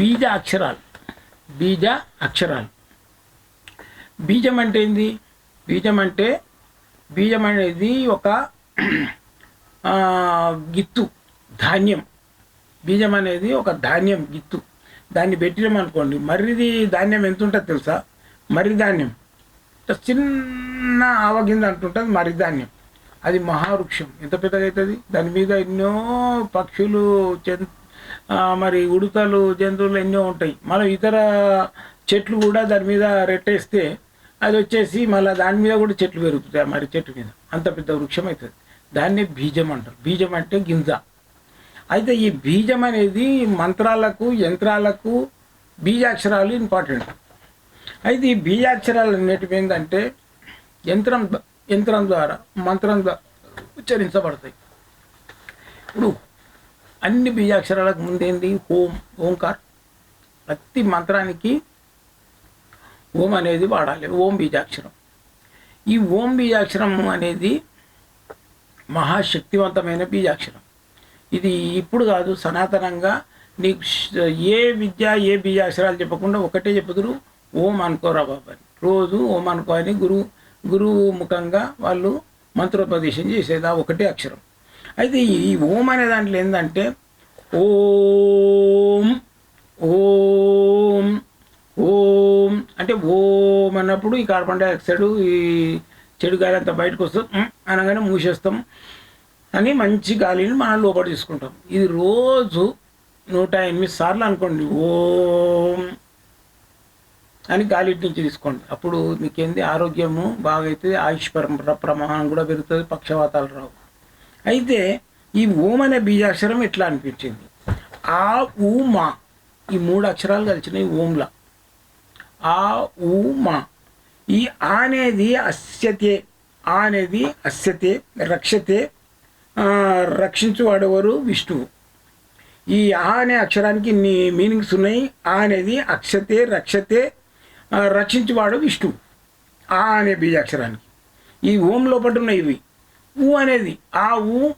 బీజ అక్షరాలు బీజ అక్షరాలు బీజం అంటే ఏంది బీజం అంటే బీజం అనేది ఒక గిత్తు ధాన్యం. బీజం అనేది ఒక ధాన్యం గిత్తు. దాన్ని పెట్టినామనుకోండి మర్రిది ధాన్యం ఎంత ఉంటుంది తెలుసా? మర్రి ధాన్యం. చిన్న ఆవగింజ అంటుంటుంది మర్రి ధాన్యం. అది మహావృక్షం. ఎంత పెద్దగా అవుతుంది దాని మీద ఎన్నో పక్షులు చెంత మరి ఉడతలు జంతువులు ఎన్నో ఉంటాయి. మనం ఇతర చెట్లు కూడా దాని మీద రెట్టేస్తే అది వచ్చేసి మళ్ళీ దాని మీద కూడా చెట్లు పెరుగుతాయి మరి చెట్టు మీద. అంత పెద్ద వృక్షం అవుతుంది. దాన్ని బీజం అంటారు. బీజం అంటే గింజ. అయితే ఈ బీజం అనేది మంత్రాలకు యంత్రాలకు బీజాక్షరాలు ఇంపార్టెంట్. అయితే ఈ బీజాక్షరాలు అనేటివి ఏంటంటే యంత్రం యంత్రం ద్వారా మంత్రం ద్వారా ఉచ్చరించబడతాయి. ఇప్పుడు అన్ని బీజాక్షరాలకు ముందేంది ఓం ఓంకార్. ప్రతి మంత్రానికి ఓం అనేది వాడాలి. ఓం బీజాక్షరం. ఈ ఓం బీజాక్షరం అనేది మహాశక్తివంతమైన బీజాక్షరం. ఇది ఇప్పుడు కాదు సనాతనంగా నీకు ఏ విద్య ఏ బీజాక్షరాలు చెప్పకుండా ఒకటే చెప్పుదురు. ఓం అనుకోరా బాబు అని. రోజు ఓం అనుకో అని గురువు గురువు ముఖంగా వాళ్ళు మంత్రోపదేశం చేసేది. ఆ ఒకటే అక్షరం. అయితే ఈ ఓం అనే దాంట్లో ఏంటంటే ఓం ఓం ఓం అంటే ఓం అన్నప్పుడు ఈ కార్బన్ డైఆక్సైడ్ ఈ చెడు గాలి అంతా బయటకు వస్తుంది అనగానే మూసేస్తాం. అని మంచి గాలిని మనం లోపల తీసుకుంటాం. ఇది రోజు నూట ఎనిమిది సార్లు అనుకోండి ఓం అని గాలి ఇటు నుంచి తీసుకోండి. అప్పుడు మీకేంది? ఆరోగ్యము బాగా అవుతుంది ఆయుష్ పర ప్రమాణం కూడా పెరుగుతుంది పక్షవాతాలు రావు. అయితే ఈ ఓం అనే బీజాక్షరం ఎట్లా అనిపించింది? ఆ ఊ మా. ఈ మూడు అక్షరాలు కలిసినాయి ఓంలా. ఆ ఊ మా. ఈ ఆ అనేది అస్యతే ఆ అనేది అస్యతే రక్షతే ఆ, రక్షించువాడెవరు? విష్ణువు. ఈ ఆ అనే అక్షరానికి ఇన్ని మీనింగ్స్ ఉన్నాయి. ఆ అనేది అక్షతే రక్షతే రక్షించువాడు విష్ణువు. ఆ అనే బీజాక్షరానికి. ఈ ఓం లోపల ఉన్నాయి ఇవి. ఊ అనేది ఆ ఊ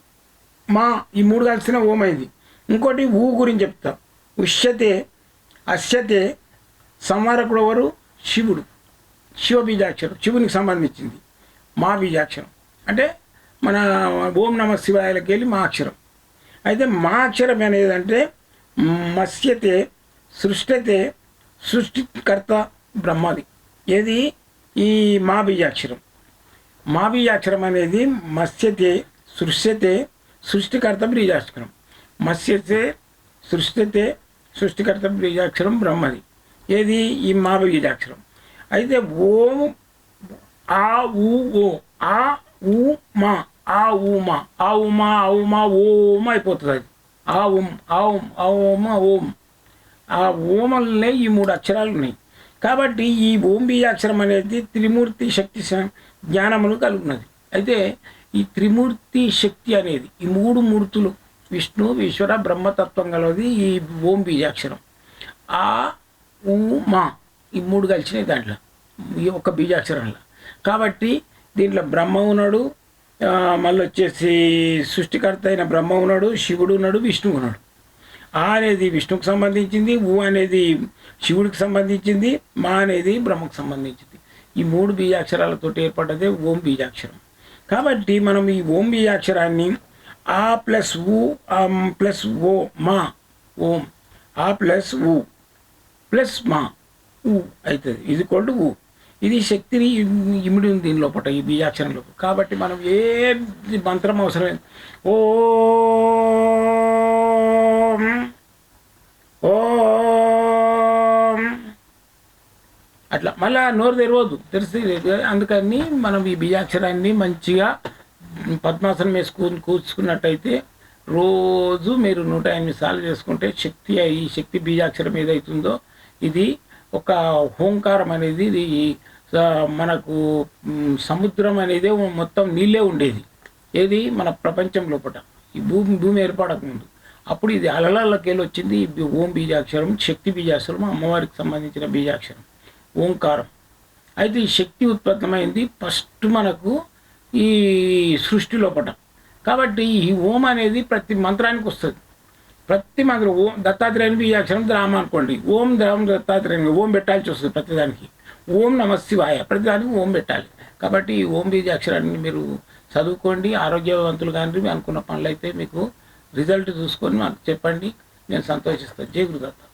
మా ఈ మూడు కలిసిన ఓమైంది ఇంకోటి ఊ గురించి చెప్తా. ఉష్యతే అశ్యతే సంవారకుడు ఎవరు? శివుడు. శివ బీజాక్షరం. శివునికి సంబంధించింది. మా బీజాక్షరం. అంటే మన ఓం నమ శివాయలకి వెళ్ళి మా అక్షరం. అయితే మా అక్షరం అనేది అంటే మత్స్యతే సృష్టతే సృష్టికర్త బ్రహ్మది. ఏది? ఈ మా బీజాక్షరం. మావీయాక్షరం అనేది మత్స్యతే సృష్యతే సృష్టికర్త బీజాక్షరం మత్స్యతే సృష్టితే సృష్టికర్త బీజాక్షరం బ్రహ్మది. ఏది? ఈ మా బీజాక్షరం అయితే ఓం ఆ ఊ ఓ ఆ ఊ మా ఆ ఊమ ఆ ఉమా ఆ ఉమా ఓం అయిపోతుంది అది. ఆ ఉమ్ ఆ ఉమ్ ఆ ఓం ఆ ఓం. ఆ ఓమల్నే ఈ మూడు అక్షరాలు ఉన్నాయి. కాబట్టి ఈ ఓం బీజాక్షరం అనేది త్రిమూర్తి శక్తి జ్ఞానమును కలుగున్నది అయితే ఈ త్రిమూర్తి శక్తి అనేది ఈ మూడు మూర్తులు విష్ణు ఈశ్వర బ్రహ్మతత్వం కలది ఈ ఓం బీజాక్షరం ఆ ఊ మా ఈ మూడు కలిసినాయి దాంట్లో ఈ ఒక్క బీజాక్షరంలో. కాబట్టి దీంట్లో బ్రహ్మ ఉన్నాడు మళ్ళీ వచ్చేసి సృష్టికర్త అయిన బ్రహ్మ ఉన్నాడు శివుడు ఉన్నాడు విష్ణువు ఉన్నాడు. ఆ అనేది విష్ణుకు సంబంధించింది ఊ అనేది శివుడికి సంబంధించింది మా అనేది బ్రహ్మకు సంబంధించింది. ఈ మూడు బీజాక్షరాలతో ఏర్పడ్డదే ఓం బీజాక్షరం. కాబట్టి మనం ఈ ఓం బీజాక్షరాన్ని ఆ ప్లస్ ఊ ప్లస్ ఓ మా ఓం ఆ ప్లస్ ఊ ప్లస్ మా ఊ అవుతుంది. ఇది కొడు ఊ. ఇది శక్తిని ఇమిడి ఉంది దీని లోపల ఈ బీజాక్షరం లోపల కాబట్టి మనం ఏ మంత్రం అవసరం ఓ అట్లా మళ్ళా నోరు తెరవద్దు. తెరిస్తే అందుకని మనం ఈ బీజాక్షరాన్ని మంచిగా పద్మాసనం వేసుకుని కూర్చుకున్నట్టయితే రోజు మీరు నూట ఎనిమిది సార్లు చేసుకుంటే శక్తి ఈ శక్తి బీజాక్షరం ఏదైతుందో ఇది ఒక హోంకారం అనేది ఇది మనకు సముద్రం అనేది మొత్తం నీళ్ళే ఉండేది. ఏది? మన ప్రపంచం లోపల ఈ భూమి భూమి ఏర్పడకముందు అప్పుడు ఇది అలలకెళ్ళి వచ్చింది. ఈ ఓం బీజాక్షరం శక్తి బీజాక్షరం అమ్మవారికి సంబంధించిన బీజాక్షరం. ఓంకారం. అయితే ఈ శక్తి ఉత్పన్నమైంది ఫస్ట్ మనకు ఈ సృష్టి లోపల కాబట్టి ఈ ఓం అనేది ప్రతి మంత్రానికి వస్తుంది. ప్రతి మంత్రం ఓం దత్తాత్రేయుని బీజాక్షరం ద్రామ అనుకోండి. ఓం ద్రామ దత్తాత్రేయుని ఓం పెట్టాల్సి వస్తుంది ప్రతిదానికి. ఓం నమ శివాయ. ప్రతిదానికి ఓం పెట్టాలి. కాబట్టి ఈ ఓం బీజాక్షరాన్ని మీరు చదువుకోండి ఆరోగ్యవంతులు కానీ అనుకున్న పనులు అయితే మీకు రిజల్ట్ చూసుకొని మాకు చెప్పండి. నేను సంతోషిస్తాను జై గురుదత్త.